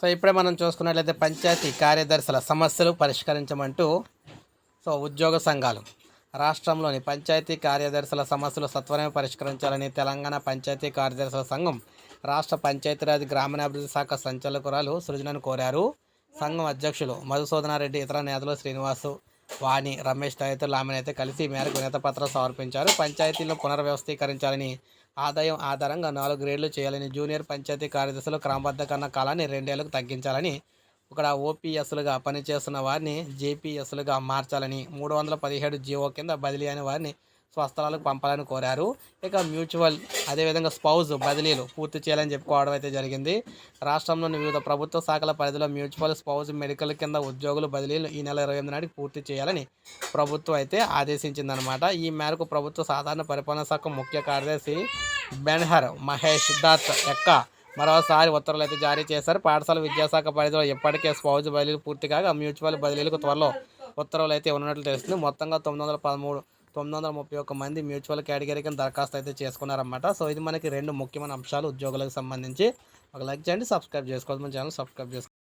So ఇప్పుడే మనం చూసుకున్నట్లయితే పంచాయతీ కార్యదర్శుల సమస్యలు పరిష్కరించమంటూ సో ఉద్యోగ సంఘాలు రాష్ట్రంలోని పంచాయతీ కార్యదర్శుల సమస్యలు సత్వరమే పరిష్కరించాలని తెలంగాణ పంచాయతీ కార్యదర్శుల సంఘం రాష్ట్ర పంచాయతీరాజ్ గ్రామీణాభివృద్ధి శాఖ సంచాలకురాలు సృజనను కోరారు. సంఘం అధ్యక్షులు మధుసూదనారెడ్డి ఇతర నేతలు శ్రీనివాసు వాణి రమేష్ తదితరులు ఆమెనైతే కలిసి ఈ మేరకు వినత పత్రం సమర్పించారు. పంచాయతీలను పునర్వ్యవస్థీకరించాలని ఆదాయం ఆధారంగా నాలుగు గ్రేడ్లు చేయాలని జూనియర్ పంచాయతీ కార్యదర్శులు క్రమబద్ధకరణ కాలాన్ని రెండేళ్ళకు తగ్గించాలని ఇక్కడ ఓపీఎస్లుగా పనిచేస్తున్న వారిని జేపీఎస్లుగా మార్చాలని మూడు వందల పదిహేడు జీవో కింద బదిలీ అయిన వారిని స్వస్థలాలకు పంపాలని కోరారు. ఇక మ్యూచువల్ అదేవిధంగా స్పౌజ్ బదిలీలు పూర్తి చేయాలని చెప్పుకోవడం అయితే జరిగింది. రాష్ట్రంలోని వివిధ ప్రభుత్వ శాఖల పరిధిలో మ్యూచువల్ స్పౌజ్ మెడికల్ కింద ఉద్యోగులు బదిలీలు ఈ నెల ఇరవై ఎనిమిది నాటికి పూర్తి చేయాలని ప్రభుత్వం అయితే ఆదేశించిందనమాట ఈ మేరకు ప్రభుత్వ సాధారణ పరిపాలన శాఖ ముఖ్య కార్యదర్శి బెన్హర్ మహేష్ దాత్ యొక్క మరోసారి ఉత్తర్వులు అయితే జారీ చేశారు. పాఠశాల విద్యాశాఖ పరిధిలో ఇప్పటికే స్పౌజ్ బదిలీలు పూర్తి కాగా మ్యూచువల్ బదిలీలకు త్వరలో ఉత్తర్వులు అయితే ఉన్నట్లు తెలుస్తుంది. మొత్తంగా తొమ్మిది వందల పదమూడు తొమ్మిది వందల ముప్పై ఒక్క మంది మ్యూచువల్ కేటగిరీ కింద దరఖాస్తు అయితే చేసుకున్నారన్నమాట. సో ఇది మనకి రెండు ముఖ్యమైన అంశాలు ఉద్యోగులకు సంబంధించి. ఒక లైక్ చేయండి సబ్స్క్రైబ్ చేసుకోవాలి మన ఛానల్ సబ్స్క్రైబ్ చేసుకోండి